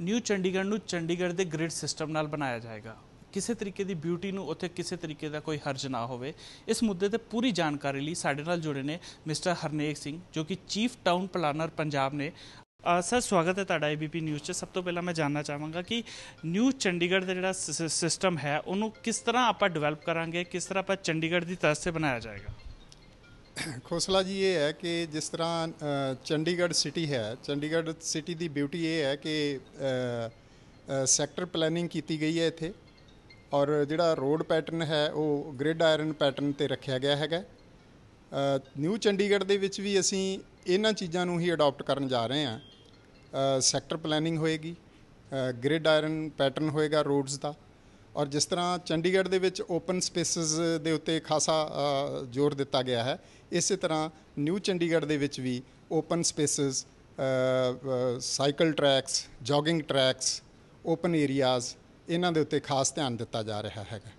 New Chandigarh ਨੂੰ ਚੰਡੀਗੜ੍ਹ ਦੇ grid system ਨਾਲ ਬਣਾਇਆ ਜਾਏਗਾ। ਕਿਸੇ ਤਰੀਕੇ ਦੀ ਬਿਊਟੀ ਨੂੰ ਉੱਥੇ ਕਿਸੇ ਤਰੀਕੇ ਦਾ ਕੋਈ ਹਰਜ ਨਾ ਹੋਵੇ। ਇਸ ਮੁੱਦੇ ਤੇ ਪੂਰੀ ਜਾਣਕਾਰੀ ਲਈ ਸਾਡੇ ਨਾਲ ਜੁੜੇ ਨੇ ਮਿਸਟਰ ਹਰਨੇਕ ਸਿੰਘ, ਜੋ ਕਿ ਚੀਫ ਟਾਊਨ ਪਲਾਨਰ ਪੰਜਾਬ ਨੇ। ਸਰ, ਸਵਾਗਤ ਹੈ ਤੁਹਾਡਾ ਏਬੀਪੀ ਨਿਊਜ਼ 'ਚ। ਸਭ ਤੋਂ ਪਹਿਲਾਂ ਮੈਂ ਜਾਨਣਾ ਚਾਹਾਂਗਾ ਕਿ ਨਿਊ ਚੰਡੀਗੜ੍ਹ ਦਾ ਜਿਹੜਾ ਸਿਸਟਮ ਹੈ, ਉਹਨੂੰ ਕਿਸ ਤਰ੍ਹਾਂ ਆਪਾਂ ਡਿਵੈਲਪ ਕਰਾਂਗੇ, ਕਿਸ ਤਰ੍ਹਾਂ ਆਪਾਂ ਚੰਡੀਗੜ੍ਹ ਦੀ ਤਰਜ਼ ਤੇ ਬਣਾਇਆ ਜਾਏਗਾ? ਖੋਸਲਾ ਜੀ ਇਹ ਹੈ ਕਿ ਜਿਸ ਤਰ੍ਹਾਂ ਚੰਡੀਗੜ੍ਹ ਸਿਟੀ ਹੈ, ਚੰਡੀਗੜ੍ਹ ਸਿਟੀ ਦੀ ਬਿਊਟੀ ਇਹ ਹੈ ਕਿ ਸੈਕਟਰ ਪਲੈਨਿੰਗ ਕੀਤੀ ਗਈ ਹੈ ਇੱਥੇ ਔਰ ਜਿਹੜਾ ਰੋਡ ਪੈਟਰਨ ਹੈ ਉਹ ਗ੍ਰਿਡ ਆਇਰਨ ਪੈਟਰਨ ਤੇ ਰੱਖਿਆ ਗਿਆ ਹੈਗਾ। ਨਿਊ ਚੰਡੀਗੜ੍ਹ ਦੇ ਵਿੱਚ ਵੀ ਅਸੀਂ ਇਹਨਾਂ ਚੀਜ਼ਾਂ ਨੂੰ ਹੀ ਅਡਾਪਟ ਕਰਨ ਜਾ ਰਹੇ ਹਾਂ। ਸੈਕਟਰ ਪਲੈਨਿੰਗ ਹੋਏਗੀ ਗ੍ਰਿਡ ਆਇਰਨ ਪੈਟਰਨ ਹੋਏਗਾ ਰੋਡਸ ਦਾ। ਔਰ ਜਿਸ ਤਰ੍ਹਾਂ ਚੰਡੀਗੜ੍ਹ ਦੇ ਵਿੱਚ ਓਪਨ ਸਪੇਸਿਸ ਦੇ ਉੱਤੇ ਖਾਸਾ ਜ਼ੋਰ ਦਿੱਤਾ ਗਿਆ ਹੈ ਇਸੇ ਤਰ੍ਹਾਂ ਨਿਊ ਚੰਡੀਗੜ੍ਹ ਦੇ ਵਿੱਚ ਵੀ open spaces cycle tracks jogging tracks open areas ਇਹਨਾਂ ਦੇ ਉੱਤੇ ਖਾਸ ਧਿਆਨ ਦਿੱਤਾ ਜਾ ਰਿਹਾ ਹੈਗਾ।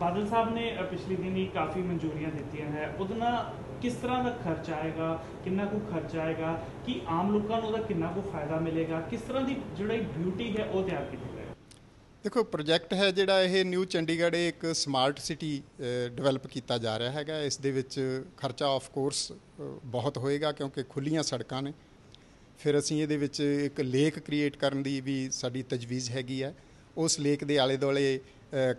ਬਾਦਲ ਸਾਹਿਬ ਨੇ ਅ, ਪਿਛਲੇ ਦਿਨੀ ਕਾਫੀ ਮਨਜ਼ੂਰੀਆਂ ਦਿੱਤੀਆਂ ਹੈ। ਉਹਦੇ ਨਾਲ ਕਿਸ ਤਰ੍ਹਾਂ ਦਾ ਖਰਚ ਆਏਗਾ ਕਿੰਨਾ ਕੁ ਖਰਚ ਆਏਗਾ ਕਿ ਆਮ ਲੋਕਾਂ ਨੂੰ ਉਹਦਾ ਕਿੰਨਾ ਕੁ ਫਾਇਦਾ ਮਿਲੇਗਾ ਕਿਸ ਤਰ੍ਹਾਂ ਦੀ ਜਿਹੜੀ ਬਿਊਟੀ ਹੈ ਉਹ ਤਿਆਰ ਕੀਤੀ ਜਾਏਗੀ? ਦੇਖੋ ਪ੍ਰੋਜੈਕਟ ਹੈ ਜਿਹੜਾ ਇਹ ਨਿਊ ਚੰਡੀਗੜ੍ਹ ਇੱਕ ਸਮਾਰਟ ਸਿਟੀ ਡਿਵੈਲਪ ਕੀਤਾ ਜਾ ਰਿਹਾ ਹੈਗਾ। ਇਸ ਦੇ ਵਿੱਚ ਖਰਚਾ ਆਫ ਕੋਰਸ ਬਹੁਤ ਹੋਏਗਾ ਕਿਉਂਕਿ ਖੁੱਲੀਆਂ ਸੜਕਾਂ ਨੇ। ਫਿਰ ਅਸੀਂ ਇਹਦੇ ਵਿੱਚ ਇੱਕ ਲੇਕ ਕ੍ਰੀਏਟ ਕਰਨ ਦੀ ਵੀ ਸਾਡੀ ਤਜਵੀਜ਼ ਹੈਗੀ ਹੈ। ਉਸ ਲੇਕ ਦੇ ਆਲੇ ਦੁਆਲੇ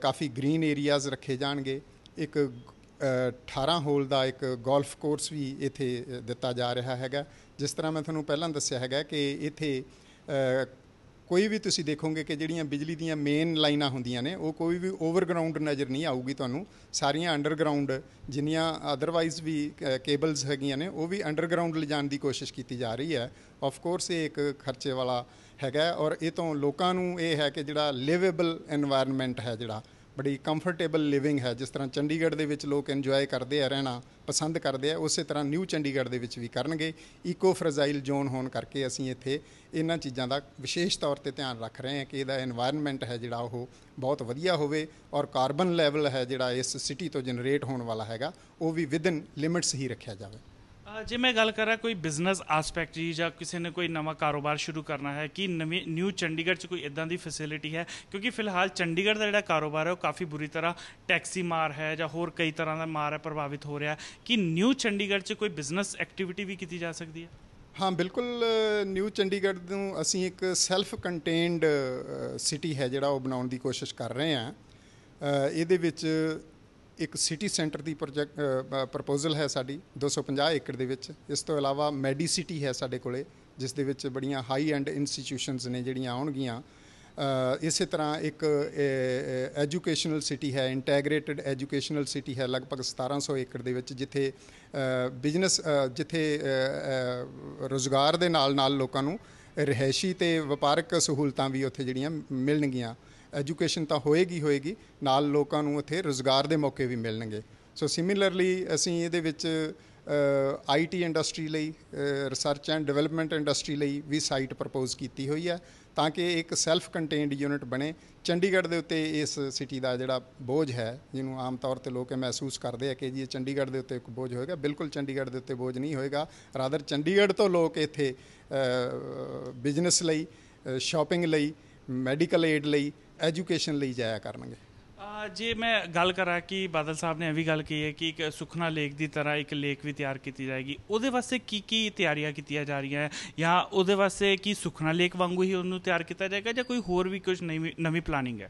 ਕਾਫੀ ਗ੍ਰੀਨ ਏਰੀਆਜ਼ ਰੱਖੇ ਜਾਣਗੇ। ਇੱਕ ਅ, 18 ਹੋਲ ਦਾ ਇੱਕ ਗੋਲਫ ਕੋਰਸ ਵੀ ਇੱਥੇ ਦਿੱਤਾ ਜਾ ਰਿਹਾ ਹੈਗਾ। ਜਿਸ ਤਰ੍ਹਾਂ ਮੈਂ ਤੁਹਾਨੂੰ ਪਹਿਲਾਂ ਦੱਸਿਆ ਹੈਗਾ ਕਿ ਇੱਥੇ ਕੋਈ ਵੀ ਤੁਸੀਂ ਦੇਖੋਗੇ ਕਿ ਜਿਹੜੀਆਂ ਬਿਜਲੀ ਦੀਆਂ ਮੇਨ ਲਾਈਨਾਂ ਹੁੰਦੀਆਂ ਨੇ, ਉਹ ਕੋਈ ਵੀ ਓਵਰਗਰਾਉਂਡ ਨਜ਼ਰ ਨਹੀਂ ਆਊਗੀ ਤੁਹਾਨੂੰ। ਸਾਰੀਆਂ ਅੰਡਰਗਰਾਉਂਡ ਜਿੰਨੀਆਂ ਅਦਰਵਾਈਜ਼ ਵੀ ਕੇਬਲਸ ਹੈਗੀਆਂ ਨੇ, ਉਹ ਵੀ ਅੰਡਰਗਰਾਉਂਡ ਲਿਜਾਣ ਦੀ ਕੋਸ਼ਿਸ਼ ਕੀਤੀ ਜਾ ਰਹੀ ਹੈ। ਆਫ ਕੋਰਸ ਇਹ ਇੱਕ ਖਰਚੇ ਵਾਲਾ ਹੈਗਾ ਔਰ ਇਹ ਤੋਂ ਲੋਕਾਂ ਨੂੰ ਇਹ ਹੈ ਕਿ ਜਿਹੜਾ ਲਿਵੇਬਲ এনवायरमेंट ਹੈ ਜਿਹੜਾ ਬੜੀ ਕੰਫਰਟੇਬਲ ਲਿਵਿੰਗ ਹੈ। ਜਿਸ ਤਰ੍ਹਾਂ ਚੰਡੀਗੜ੍ਹ ਦੇ ਵਿੱਚ ਲੋਕ ਇੰਜੋਏ ਕਰਦੇ ਆ, ਰਹਿਣਾ ਪਸੰਦ ਕਰਦੇ ਆ, ਉਸੇ ਤਰ੍ਹਾਂ ਨਿਊ ਚੰਡੀਗੜ੍ਹ ਦੇ ਵਿੱਚ ਵੀ ਕਰਨਗੇ। ਈਕੋ ਫਰਜ਼ਾਈਲ ਜ਼ੋਨ ਹੋਣ ਕਰਕੇ ਅਸੀਂ ਇੱਥੇ ਇਹਨਾਂ ਚੀਜ਼ਾਂ ਦਾ ਵਿਸ਼ੇਸ਼ ਤੌਰ ਤੇ ਧਿਆਨ ਰੱਖ ਰਹੇ ਹਾਂ ਕਿ ਇਹਦਾ এনवायरमेंट ਹੈ ਜਿਹੜਾ ਉਹ ਬਹੁਤ ਵਧੀਆ ਹੋਵੇ ਔਰ ਕਾਰਬਨ ਲੈਵਲ ਹੈ ਜਿਹੜਾ ਇਸ ਸਿਟੀ ਤੋਂ ਜਨਰੇਟ ਹੋਣ ਵਾਲਾ ਹੈਗਾ, ਉਹ ਵੀ ਵਿਦਨ ਲਿਮਿਟਸ ਹੀ ਰੱਖਿਆ ਜਾਵੇ। ਜੇ ਮੈਂ ਗੱਲ ਕਰਾਂ ਕੋਈ ਬਿਜ਼ਨਸ ਐਸਪੈਕਟ ਜੀ ਜਾਂ ਕਿਸੇ ਨੇ ਕੋਈ ਨਵਾਂ ਕਾਰੋਬਾਰ ਸ਼ੁਰੂ ਕਰਨਾ ਹੈ, ਕਿ ਨਵੀਂ ਨਿਊ ਚੰਡੀਗੜ੍ਹ 'ਚ ਕੋਈ ਇਦਾਂ ਦੀ ਫੈਸਿਲਿਟੀ ਹੈ? ਕਿਉਂਕਿ ਫਿਲਹਾਲ ਚੰਡੀਗੜ੍ਹ ਦਾ ਜਿਹੜਾ ਕਾਰੋਬਾਰ ਹੈ, ਉਹ ਕਾਫੀ ਬੁਰੀ ਤਰ੍ਹਾਂ ਟੈਕਸੀ ਮਾਰ ਹੈ ਜਾਂ ਹੋਰ ਕਈ ਤਰ੍ਹਾਂ ਦਾ ਮਾਰ ਹੈ, ਪ੍ਰਭਾਵਿਤ ਹੋ ਰਿਹਾ ਹੈ। ਕਿ ਨਿਊ ਚੰਡੀਗੜ੍ਹ 'ਚ ਕੋਈ ਬਿਜ਼ਨਸ ਐਕਟੀਵਿਟੀ ਵੀ ਕੀਤੀ ਜਾ ਸਕਦੀ ਹੈ? ਹਾਂ, ਬਿਲਕੁਲ ਨਿਊ ਚੰਡੀਗੜ੍ਹ ਨੂੰ ਅਸੀਂ ਇੱਕ ਸੈਲਫ ਕੰਟੇਨਡ ਸਿਟੀ ਹੈ ਜਿਹੜਾ ਉਹ ਬਣਾਉਣ ਦੀ ਕੋਸ਼ਿਸ਼ ਕਰ ਰਹੇ ਹਾਂ। ਇਹਦੇ ਵਿੱਚ ਇੱਕ ਸਿਟੀ ਸੈਂਟਰ ਦੀ ਪ੍ਰੋਜੈਕਟ ਪ੍ਰਪੋਜ਼ਲ ਹੈ ਸਾਡੀ 250 ਏਕੜ ਦੇ ਵਿੱਚ। ਇਸ ਤੋਂ ਇਲਾਵਾ ਮੈਡੀ ਸਿਟੀ ਹੈ ਸਾਡੇ ਕੋਲੇ ਜਿਸ ਦੇ ਵਿੱਚ ਬੜੀਆਂ ਹਾਈ ਐਂਡ ਇੰਸਟੀਟਿਊਸ਼ਨਸ ਨੇ ਜਿਹੜੀਆਂ ਆਉਣਗੀਆਂ। ਅ, ਇਸੇ ਤਰ੍ਹਾਂ ਇੱਕ ਐਜੂਕੇਸ਼ਨਲ ਸਿਟੀ ਹੈ ਇੰਟੈਗ੍ਰੇਟਿਡ ਐਜੂਕੇਸ਼ਨਲ ਸਿਟੀ ਹੈ ਲਗਭਗ 1700 ਏਕੜ ਦੇ ਵਿੱਚ ਜਿੱਥੇ ਬਿਜ਼ਨਸ ਜਿੱਥੇ ਰੋਜ਼ਗਾਰ ਦੇ ਨਾਲ ਨਾਲ ਲੋਕਾਂ ਨੂੰ ਰਿਹਾਇਸ਼ੀ ਤੇ ਵਪਾਰਕ ਸਹੂਲਤਾਂ ਵੀ ਉੱਥੇ ਜਿਹੜੀਆਂ ਮਿਲਣਗੀਆਂ। ਐਜੂਕੇਸ਼ਨ ਤਾਂ ਹੋਏਗੀ ਹੋਏਗੀ, ਨਾਲ ਲੋਕਾਂ ਨੂੰ ਉੱਥੇ ਰੋਜ਼ਗਾਰ ਦੇ ਮੌਕੇ ਵੀ ਮਿਲਣਗੇ। ਸੋ ਸਿਮਿਲਰਲੀ ਅਸੀਂ ਇਹਦੇ ਵਿੱਚ ਆਈਟੀ ਇੰਡਸਟਰੀ ਲਈ ਰਿਸਰਚ ਐਂਡ ਡਿਵੈਲਪਮੈਂਟ ਇੰਡਸਟਰੀ ਲਈ ਵੀ ਸਾਈਟ ਪ੍ਰਪੋਜ਼ ਕੀਤੀ ਹੋਈ ਹੈ, ਤਾਂ ਕਿ ਇੱਕ ਸੈਲਫ ਕੰਟੇਨਡ ਯੂਨਿਟ ਬਣੇ। ਚੰਡੀਗੜ੍ਹ ਦੇ ਉੱਤੇ ਇਸ ਸਿਟੀ ਦਾ ਜਿਹੜਾ ਬੋਝ ਹੈ, ਜਿਹਨੂੰ ਆਮ ਤੌਰ ਤੇ ਲੋਕ ਇਹ ਮਹਿਸੂਸ ਕਰਦੇ ਆ ਕਿ ਜੀ ਇਹ ਚੰਡੀਗੜ੍ਹ ਦੇ ਉੱਤੇ ਇੱਕ ਬੋਝ ਹੋਏਗਾ, ਬਿਲਕੁਲ ਚੰਡੀਗੜ੍ਹ ਦੇ ਉੱਤੇ ਬੋਝ ਨਹੀਂ ਹੋਏਗਾ। ਰਾਦਰ ਚੰਡੀਗੜ੍ਹ ਤੋਂ ਲੋਕ ਇੱਥੇ ਬਿਜ਼ਨਸ ਲਈ ਸ਼ਾਪਿੰਗ ਲਈ ਮੈਡੀਕਲ ਏਡ ਲਈ ਐਜੂਕੇਸ਼ਨ ਲਈ ਜਾਇਆ ਕਰਨਗੇ? ਜੇ ਮੈਂ ਗੱਲ ਕਰਾਂ ਕਿ ਬਾਦਲ ਸਾਹਿਬ ਨੇ ਇਹ ਵੀ ਗੱਲ ਕਹੀ ਹੈ ਕਿ ਇੱਕ ਸੁਖਨਾ ਲੇਕ ਦੀ ਤਰ੍ਹਾਂ ਇੱਕ ਲੇਕ ਵੀ ਤਿਆਰ ਕੀਤੀ ਜਾਏਗੀ ਉਹਦੇ ਵਾਸਤੇ ਕੀ ਕੀ ਤਿਆਰੀਆਂ ਕੀਤੀਆਂ ਜਾ ਰਹੀਆਂ ਹੈ? ਜਾਂ ਉਹਦੇ ਵਾਸਤੇ ਕੀ ਸੁਖਨਾ ਲੇਕ ਵਾਂਗੂ ਹੀ ਉਹਨੂੰ ਤਿਆਰ ਕੀਤਾ ਜਾਏਗਾ ਜਾਂ ਕੋਈ ਹੋਰ ਵੀ ਕੁਝ ਨਵੀਂ ਨਵੀਂ ਪਲਾਨਿੰਗ ਹੈ?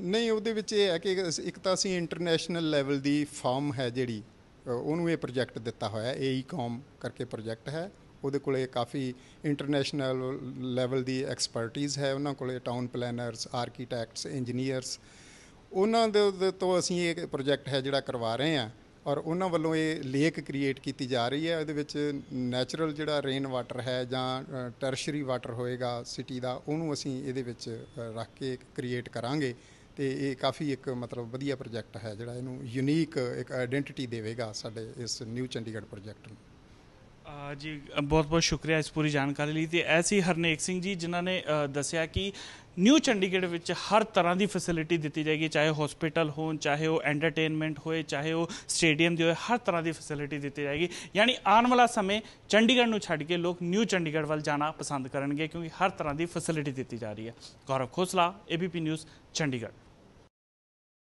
ਨਹੀਂ ਉਹਦੇ ਵਿੱਚ ਇਹ ਹੈ ਕਿ ਇੱਕ ਤਾਂ ਅਸੀਂ ਇੰਟਰਨੈਸ਼ਨਲ ਲੈਵਲ ਦੀ ਫਾਰਮ ਹੈ ਜਿਹੜੀ ਉਹਨੂੰ ਇਹ ਪ੍ਰੋਜੈਕਟ ਦਿੱਤਾ ਹੋਇਆ ਏਈਕਾਮ ਕਰਕੇ ਪ੍ਰੋਜੈਕਟ ਹੈ। ਉਹਦੇ ਕੋਲੇ ਕਾਫੀ ਇੰਟਰਨੈਸ਼ਨਲ ਲੈਵਲ ਦੀ ਐਕਸਪਰਟਿਜ਼ ਹੈ, ਉਹਨਾਂ ਕੋਲੇ ਟਾਊਨ ਪਲੈਨਰਸ ਆਰਕੀਟੈਕਟਸ ਇੰਜੀਨੀਅਰਸ ਉਹਨਾਂ ਦੇ ਤੋਂ ਅਸੀਂ ਇਹ ਪ੍ਰੋਜੈਕਟ ਹੈ ਜਿਹੜਾ ਕਰਵਾ ਰਹੇ ਹਾਂ ਔਰ ਉਹਨਾਂ ਵੱਲੋਂ ਇਹ ਲੇਕ ਕ੍ਰੀਏਟ ਕੀਤੀ ਜਾ ਰਹੀ ਹੈ। ਇਹਦੇ ਵਿੱਚ ਨੈਚੁਰਲ ਜਿਹੜਾ ਰੇਨ ਵਾਟਰ ਹੈ ਜਾਂ ਟਰਸ਼ਰੀ ਵਾਟਰ ਹੋਏਗਾ ਸਿਟੀ ਦਾ, ਉਹਨੂੰ ਅਸੀਂ ਇਹਦੇ ਵਿੱਚ ਰੱਖ ਕੇ ਕ੍ਰੀਏਟ ਕਰਾਂਗੇ ਤੇ ਇਹ ਕਾਫੀ ਇੱਕ ਮਤਲਬ ਵਧੀਆ ਪ੍ਰੋਜੈਕਟ ਹੈ ਜਿਹੜਾ ਇਹਨੂੰ ਯੂਨੀਕ ਇੱਕ ਆਇਡੈਂਟੀਟੀ ਦੇਵੇਗਾ ਸਾਡੇ ਇਸ ਨਿਊ ਚੰਡੀਗੜ੍ਹ ਪ੍ਰੋਜੈਕਟ ਨੂੰ। ਜੀ, ਬਹੁਤ ਬਹੁਤ ਸ਼ੁਕਰੀਆ ਇਸ ਪੂਰੀ ਜਾਣਕਾਰੀ ਲਈ। ਤੇ ਐਸੀ ਹਰਨੇਕ ਸਿੰਘ ਜੀ, ਜਿਨ੍ਹਾਂ ਨੇ ਦੱਸਿਆ ਕਿ ਨਿਊ ਚੰਡੀਗੜ੍ਹ ਵਿੱਚ ਹਰ ਤਰ੍ਹਾਂ ਦੀ ਫੈਸਿਲਿਟੀ ਦਿੱਤੀ ਜਾਏਗੀ, ਚਾਹੇ ਹਸਪੀਟਲ ਹੋਣ, ਚਾਹੇ ਉਹ ਐਂਟਰਟੇਨਮੈਂਟ ਹੋਏ, ਚਾਹੇ ਉਹ ਸਟੇਡੀਅਮ ਦੀ ਹੋਏ, ਹਰ ਤਰ੍ਹਾਂ ਦੀ ਫੈਸਿਲਿਟੀ ਦਿੱਤੀ ਜਾਏਗੀ। ਯਾਨੀ ਆਉਣ ਵਾਲਾ ਸਮੇਂ ਚੰਡੀਗੜ੍ਹ ਨੂੰ ਛੱਡ ਕੇ ਲੋਕ ਨਿਊ ਚੰਡੀਗੜ੍ਹ ਵੱਲ ਜਾਣਾ ਪਸੰਦ ਕਰਨਗੇ, ਕਿਉਂਕਿ ਹਰ ਤਰ੍ਹਾਂ ਦੀ ਫੈਸਿਲਿਟੀ ਦਿੱਤੀ ਜਾ ਰਹੀ ਹੈ। Gaurav Khosla ABP news Chandigarh.